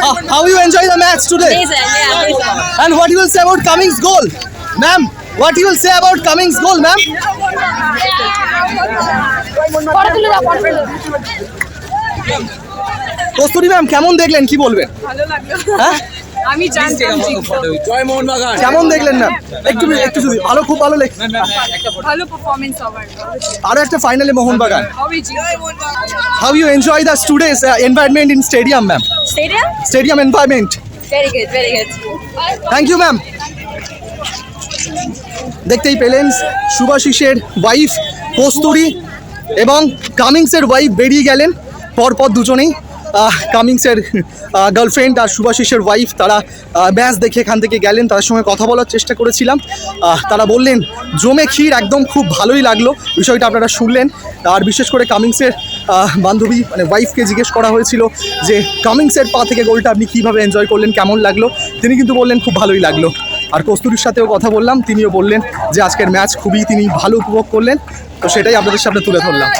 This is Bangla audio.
Uh, how you enjoy the match today? Amazing, yeah, amazing. And what you will say about Cummings' goal, ma'am? What you will say about Cummings' goal, ma'am? Kasuri ma'am কেমন দেখলেন? কি বলবেন ভালো লাগল হ্যাঁ? আমি জানতাম জয় মোহনবাগান কেমন দেখলেন ম্যাম একটু একটু যদি ভালো খুব ভালো লেগ ভালো আরও একটা ফাইনালে Mohun Bagan. How you enjoy the students environment in stadium ma'am Stadium? Stadium environment Very good, very good. Thank you ma'am দেখতেই পেলেন শুভাশিসের ওয়াইফ কস্তুরি এবং কামিংসের ওয়াইফ বেরিয়ে গেলেন পরপর দুজনেই কামিংসের গার্লফ্রেন্ড আর শুভাশিসের ওয়াইফ তারা ম্যাচ দেখে এখান থেকে গেলেন, তাদের সঙ্গে কথা বলার চেষ্টা করেছিলাম। তারা বললেন, জমে ক্ষীর একদম খুব ভালোই লাগল। বিষয়টা আপনারা শুনলেন। আর বিশেষ করে কামিংসের বান্ধবী মানে ওয়াইফকে জিজ্ঞেস করা হয়েছিল যে কামিংসের পা থেকে গোলটা আপনি কীভাবে এনজয় করলেন? কেমন লাগল? তিনি কিন্তু বললেন, খুব ভালোই লাগল। আর কস্তুরির সাথেও কথা বললাম। তিনিও বললেন যে, আজকের ম্যাচ খুবই তিনি ভালো উপভোগ করলেন। তো সেটাই আপনাদের সামনে তুলে ধরলাম।